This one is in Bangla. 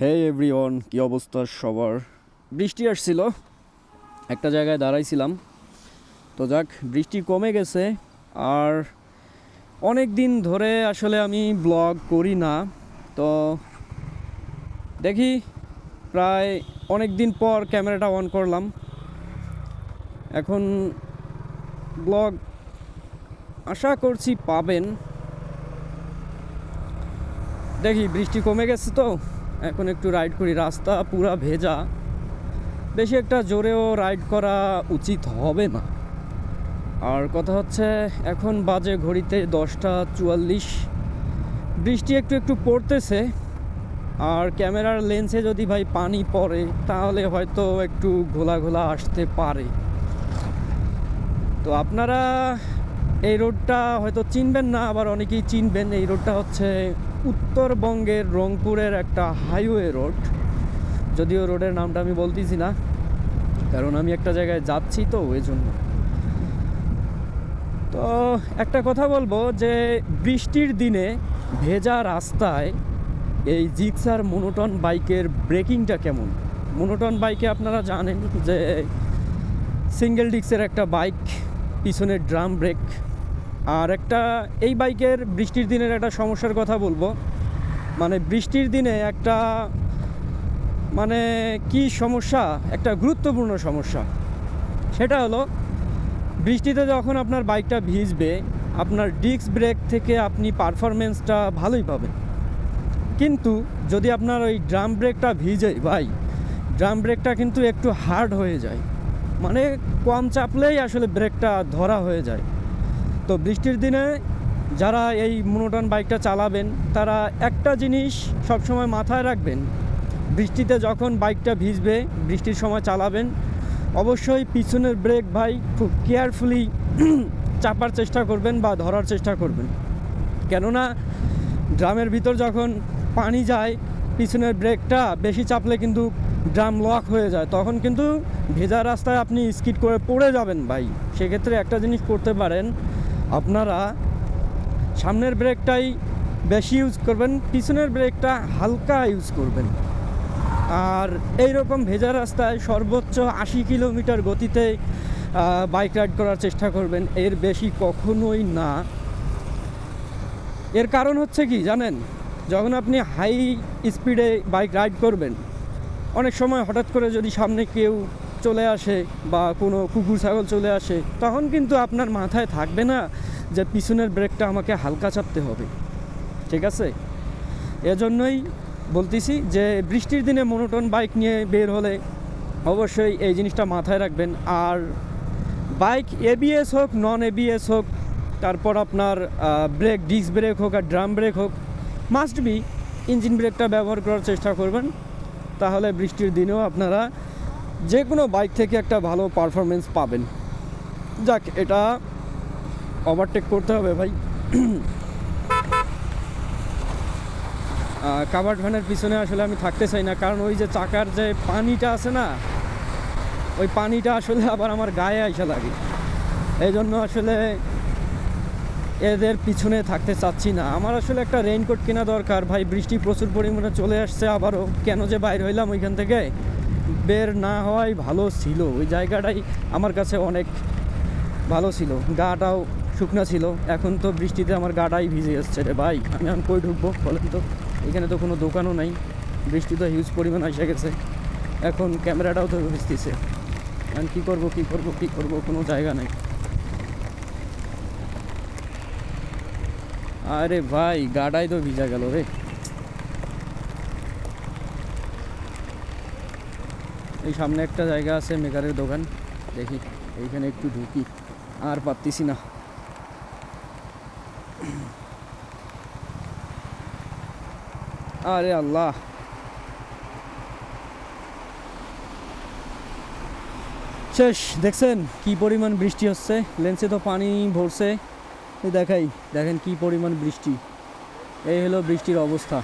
হে এভরিওয়ান কি অবস্থা সবার? বৃষ্টি আসছিল, একটা জায়গায় দাঁড়াইছিলাম। তো যাক, বৃষ্টি কমে গেছে, আর অনেক দিন ধরে আসলে আমি ব্লগ করি না। তো দেখি, প্রায় অনেক দিন পর ক্যামেরাটা অন করলাম। এখন ব্লগ আশা করছি পাবেন। দেখি, বৃষ্টি কমে গেছে তো? এখন একটু রাইড করি। রাস্তা পুরা ভেজা। বেশি একটা জোরেও রাইড করা উচিত হবে না। আর কথা হচ্ছে, এখন বাজে ঘড়িতে দশটা চুয়াল্লিশ। বৃষ্টি একটু একটু পড়তেছে। আর ক্যামেরার লেন্সে যদি ভাই পানি পড়ে, তাহলে হয়তো একটু ঘোলা ঘোলা আসতে পারে। তো আপনারা এই রোডটা হয়তো চিনবেন না, আবার অনেকেই চিনবেন। এই রোডটা হচ্ছে উত্তরবঙ্গের রংপুরের একটা হাইওয়ে রোড। যদিও রোডের নামটা আমি বলতেছি না, কারণ আমি একটা জায়গায় যাচ্ছি তো ওই জন্য। তো একটা কথা বলব যে বৃষ্টির দিনে ভেজা রাস্তায় এই জিক্সার মোনোটন বাইকের ব্রেকিংটা কেমন? মোনোটন বাইকে আপনারা জানেন যে সিঙ্গেল ডিক্সের একটা বাইক পিছনের ড্রাম ব্রেক আর একটা, এই বাইকের বৃষ্টির দিনের একটা সমস্যার কথা বলব। মানে বৃষ্টির দিনে একটা মানে কি সমস্যা? একটা গুরুত্বপূর্ণ সমস্যা। সেটা হলো, বৃষ্টিতে যখন আপনার বাইকটা ভিজবে, আপনার ডিস্ক ব্রেক থেকে আপনি পারফরমেন্সটা ভালোই পাবেন। কিন্তু যদি আপনার ওই ড্রাম ব্রেকটা ভিজে, ভাই, ড্রাম ব্রেকটা কিন্তু একটু হার্ড হয়ে যায়। মানে কম চাপলেই আসলে ব্রেকটা ধরা হয়ে যায়। তো বৃষ্টির দিনে যারা এই মোনোটন বাইকটা চালাবেন, তারা একটা জিনিস সবসময় মাথায় রাখবেন। বৃষ্টিতে যখন বাইকটা ভিজবে, বৃষ্টির সময় চালাবেন। অবশ্যই পিছনের ব্রেক ভাই খুব কেয়ারফুলি চাপার চেষ্টা করবেন বা ধরার চেষ্টা করবেন। কেননা ড্রামের ভিতর যখন পানি যায়, পিছনের ব্রেকটা বেশি চাপলে কিন্তু ড্রাম লক হয়ে যায়। তখন কিন্তু ভেজা রাস্তায় আপনি স্কিড করে পড়ে যাবেন ভাই। সেক্ষেত্রে একটা জিনিস করতে পারেন আপনারা সামনের ব্রেকটাই বেশি ইউজ করবেন, পিছনের ব্রেকটা হালকা ইউজ করবেন। আর এই রকম ভেজা রাস্তায় সর্বোচ্চ আশি কিলোমিটার গতিতে বাইক রাইড করার চেষ্টা করবেন, এর বেশি কখনোই না। এর কারণ হচ্ছে কি জানেন? যখন আপনি হাই স্পিডে বাইক রাইড করবেন, অনেক সময় হঠাৎ করে যদি সামনে কেউ চলে আসে বা কোনো কুকুর, ছাগল চলে আসে, তখন কিন্তু আপনার মাথায় থাকবে না যে পিছনের ব্রেকটা আমাকে হালকা চাপতে হবে। ঠিক আছে? এজন্যই বলতেছি যে বৃষ্টির দিনে মনোটন বাইক নিয়ে বের হলে অবশ্যই এই জিনিসটা মাথায় রাখবেন। আর বাইক এবিএস হোক নন এবিএস হোক, তারপর আপনার ব্রেক ডিস্ক ব্রেক হোক আর ড্রাম ব্রেক হোক মাস্ট বি ইঞ্জিন ব্রেকটা ব্যবহার করার চেষ্টা করবেন। তাহলে বৃষ্টির দিনেও আপনারা যে কোনো বাইক থেকে একটা ভালো পারফরমেন্স পাবেন। যাক, এটা ওভারটেক করতে হবে ভাই। কাভার্ড ভ্যানের পিছনে আসলে আমি থাকতে চাই না, কারণ ওই যে চাকার যে পানিটা আছে না, ওই পানিটা আসলে আবার আমার গায়ে আইসা লাগে। এই জন্য আসলে এদের পিছনে থাকতে চাচ্ছি না। আমার আসলে একটা রেইনকোট কেনা দরকার ভাই, বৃষ্টি প্রচুর পরিমাণে চলে আসছে, আবারও কেন যে বাইর হইলাম ওইখান থেকে। বের না হওয়াই ভালো ছিল। ওই জায়গাটাই আমার কাছে অনেক ভালো ছিল। গাটাও শুকনা ছিল। এখন তো বৃষ্টিতে আমার গাটাই ভিজে যাচ্ছে রে ভাই। আমি এখন কই ঢুকবো বলেন তো? এখানে তো কোনো দোকানও নাই। বৃষ্টি তো হিউজ পরিমাণ এসে গেছে। এখন ক্যামেরাটাও তো ভিজতেছে। এখন কী করব কী করব কী করব? কোনো জায়গা নেই। আরে ভাই, গাটাই তো ভিজা গেল রে। এই সামনে একটা জায়গা আছে মেকারের দোকান। দেখি, এইখানে একটু ঢুকি, আর পারতেছি না। আরে আল্লাহ। শেষ, দেখছেন কি পরিমাণ বৃষ্টি হচ্ছে? লেন্সে তো পানি ভরছে। দেখাই, দেখেন কি পরিমাণ বৃষ্টি। এই হলো বৃষ্টির অবস্থা।